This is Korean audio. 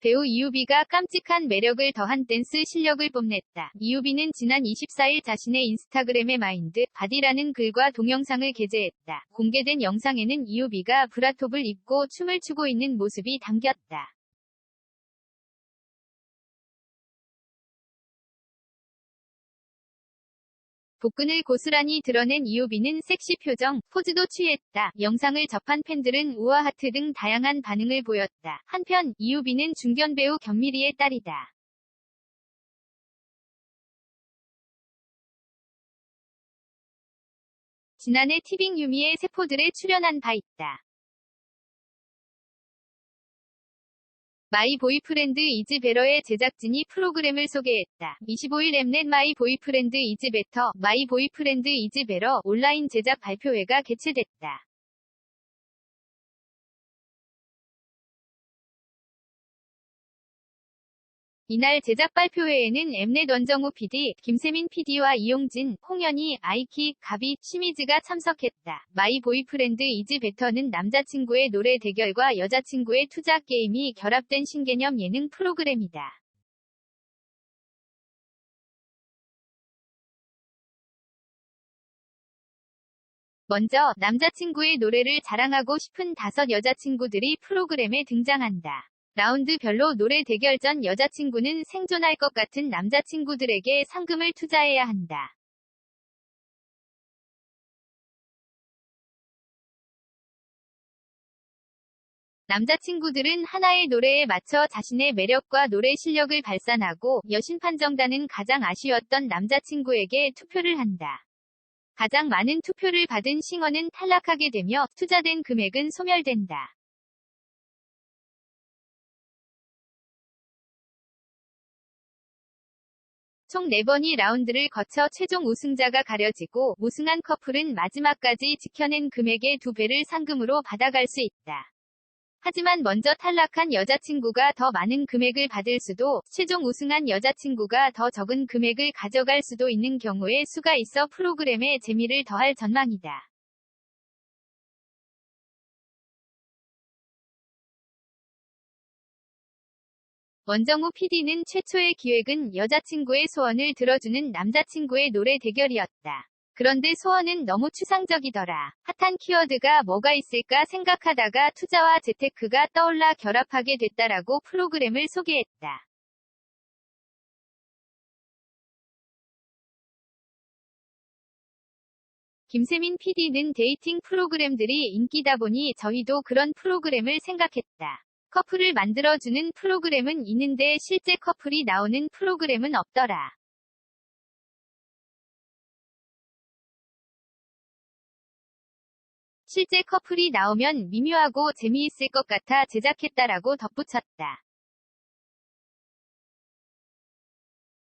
배우 이유비가 깜찍한 매력을 더한 댄스 실력을 뽐냈다. 이유비는 지난 24일 자신의 인스타그램에 마인드 바디라는 글과 동영상을 게재했다. 공개된 영상에는 이유비가 브라톱을 입고 춤을 추고 있는 모습이 담겼다. 복근을 고스란히 드러낸 이유비는 섹시 표정, 포즈도 취했다. 영상을 접한 팬들은 우와 하트 등 다양한 반응을 보였다. 한편 이유비는 중견 배우 견미리의 딸이다. 지난해 티빙 유미의 세포들에 출연한 바 있다. 마이 보이프렌드 이즈 베러의 제작진이 프로그램을 소개했다. 25일 엠넷 마이 보이프렌드 이즈 베터, 마이 보이프렌드 이즈 베러 온라인 제작 발표회가 개최됐다. 이날 제작 발표회에는 엠넷 원정우 PD, 김세민 PD와 이용진, 홍현희, 아이키, 가비, 심미즈가 참석했다. 마이 보이프렌드 이즈 베터는 남자친구의 노래 대결과 여자친구의 투자 게임이 결합된 신개념 예능 프로그램이다. 먼저 남자친구의 노래를 자랑하고 싶은 다섯 여자친구들이 프로그램에 등장한다. 라운드별로 노래 대결 전 여자친구는 생존할 것 같은 남자친구들에게 상금을 투자해야 한다. 남자친구들은 하나의 노래에 맞춰 자신의 매력과 노래 실력을 발산하고 여신 판정단은 가장 아쉬웠던 남자친구에게 투표를 한다. 가장 많은 투표를 받은 싱어는 탈락하게 되며 투자된 금액은 소멸된다. 총 4번이 라운드를 거쳐 최종 우승자가 가려지고 우승한 커플은 마지막까지 지켜낸 금액의 두 배를 상금으로 받아갈 수 있다. 하지만 먼저 탈락한 여자친구가 더 많은 금액을 받을 수도, 최종 우승한 여자친구가 더 적은 금액을 가져갈 수도 있는 경우에 수가 있어 프로그램에 재미를 더할 전망이다. 원정우 PD는 최초의 기획은 여자친구의 소원을 들어주는 남자친구의 노래 대결이었다. 그런데 소원은 너무 추상적이더라. 핫한 키워드가 뭐가 있을까 생각하다가 투자와 재테크가 떠올라 결합하게 됐다라고 프로그램을 소개했다. 김세민 PD는 데이팅 프로그램들이 인기다 보니 저희도 그런 프로그램을 생각했다. 커플을 만들어주는 프로그램은 있는데 실제 커플이 나오는 프로그램은 없더라. 실제 커플이 나오면 미묘하고 재미있을 것 같아 제작했다라고 덧붙였다.